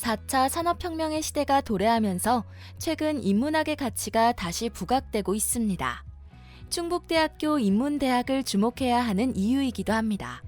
4차 산업혁명의 시대가 도래하면서 최근 인문학의 가치가 다시 부각되고 있습니다. 충북대학교 인문대학을 주목해야 하는 이유이기도 합니다.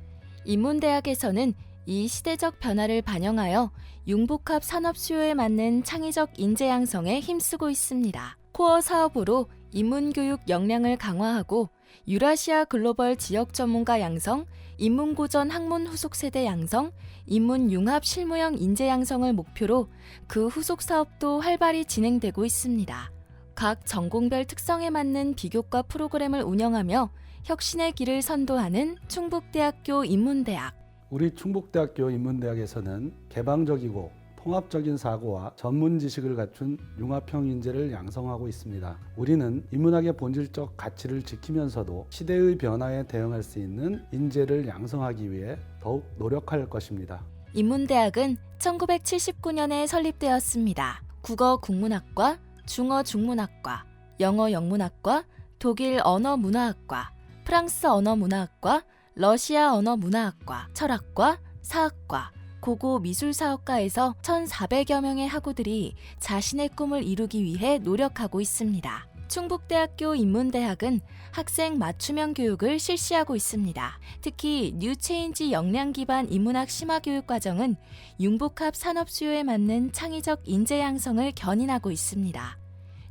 인문대학에서는 이 시대적 변화를 반영하여 융복합 산업 수요에 맞는 창의적 인재 양성에 힘쓰고 있습니다. 코어 사업으로 인문교육 역량을 강화하고 유라시아 글로벌 지역 전문가 양성, 인문고전 학문 후속 세대 양성, 인문 융합 실무형 인재 양성을 목표로 그 후속 사업도 활발히 진행되고 있습니다. 각 전공별 특성에 맞는 비교과 프로그램을 운영하며 혁신의 길을 선도하는 충북대학교 인문대학. 우리 충북대학교 인문대학에서는 개방적이고 통합적인 사고와 전문 지식을 갖춘 융합형 인재를 양성하고 있습니다. 우리는 인문학의 본질적 가치를 지키면서도 시대의 변화에 대응할 수 있는 인재를 양성하기 위해 더욱 노력할 것입니다. 인문대학은 1979년에 설립되었습니다. 국어 국문학과, 중어 중문학과, 영어 영문학과, 독일 언어 문화학과, 프랑스 언어 문화학과, 러시아 언어 문화학과, 철학과, 사학과, 고고 미술사학과에서 1,400여 명의 학우들이 자신의 꿈을 이루기 위해 노력하고 있습니다. 충북대학교 인문대학은 학생 맞춤형 교육을 실시하고 있습니다. 특히 뉴체인지 역량 기반 인문학 심화 교육 과정은 융복합 산업 수요에 맞는 창의적 인재 양성을 견인하고 있습니다.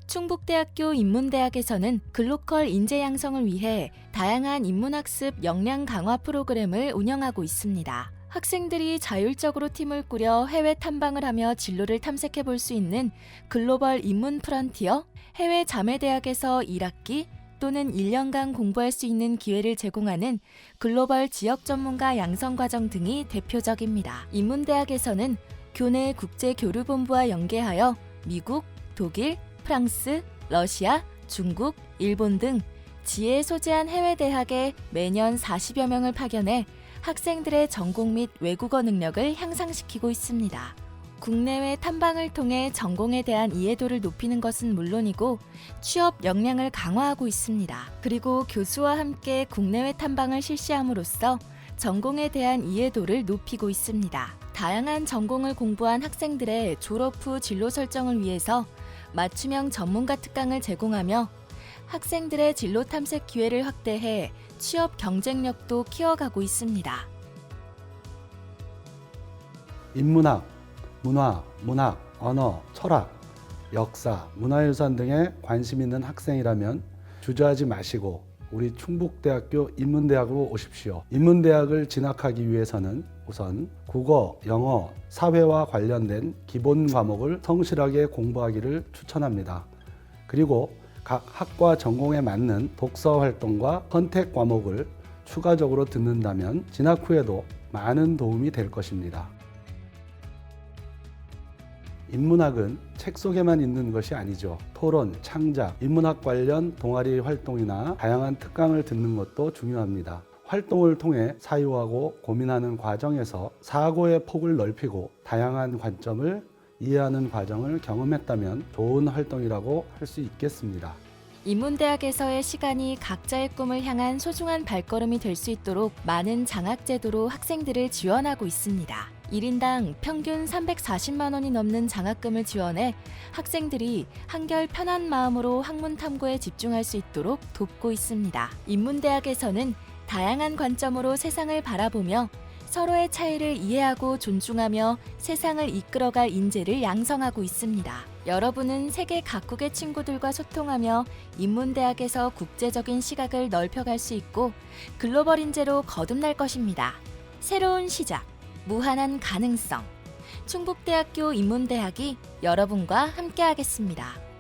충북대학교 인문대학에서는 글로컬 인재 양성을 위해 다양한 인문학습 역량 강화 프로그램을 운영하고 있습니다. 학생들이 자율적으로 팀을 꾸려 해외 탐방을 하며 진로를 탐색해 볼 수 있는 글로벌 인문 프런티어, 해외 자매대학에서 1학기 또는 1년간 공부할 수 있는 기회를 제공하는 글로벌 지역 전문가 양성 과정 등이 대표적입니다. 인문대학에서는 교내 국제 교류본부와 연계하여 미국, 독일, 프랑스, 러시아, 중국, 일본 등 지에 소재한 해외 대학에 매년 40여 명을 파견해 학생들의 전공 및 외국어 능력을 향상시키고 있습니다. 국내외 탐방을 통해 전공에 대한 이해도를 높이는 것은 물론이고 취업 역량을 강화하고 있습니다. 그리고 교수와 함께 국내외 탐방을 실시함으로써 전공에 대한 이해도를 높이고 있습니다. 다양한 전공을 공부한 학생들의 졸업 후 진로 설정을 위해서 맞춤형 전문가 특강을 제공하며 학생들의 진로 탐색 기회를 확대해 취업 경쟁력도 키워가고 있습니다. 인문학, 문화, 문학, 언어, 철학, 역사, 문화유산 등에 관심 있는 학생이라면 주저하지 마시고 우리 충북대학교 인문대학으로 오십시오. 인문대학을 진학하기 위해서는 우선 국어, 영어, 사회와 관련된 기본 과목을 성실하게 공부하기를 추천합니다. 그리고 각 학과 전공에 맞는 독서 활동과 선택 과목을 추가적으로 듣는다면 진학 후에도 많은 도움이 될 것입니다. 인문학은 책 속에만 있는 것이 아니죠. 토론, 창작, 인문학 관련 동아리 활동이나 다양한 특강을 듣는 것도 중요합니다. 활동을 통해 사유하고 고민하는 과정에서 사고의 폭을 넓히고 다양한 관점을 이해하는 과정을 경험했다면 좋은 활동이라고 할 수 있겠습니다. 인문대학에서의 시간이 각자의 꿈을 향한 소중한 발걸음이 될 수 있도록 많은 장학제도로 학생들을 지원하고 있습니다. 1인당 평균 340만 원이 넘는 장학금을 지원해 학생들이 한결 편한 마음으로 학문 탐구에 집중할 수 있도록 돕고 있습니다. 인문대학에서는 다양한 관점으로 세상을 바라보며 서로의 차이를 이해하고 존중하며 세상을 이끌어갈 인재를 양성하고 있습니다. 여러분은 세계 각국의 친구들과 소통하며 인문대학에서 국제적인 시각을 넓혀갈 수 있고 글로벌 인재로 거듭날 것입니다. 새로운 시작, 무한한 가능성. 충북대학교 인문대학이 여러분과 함께하겠습니다.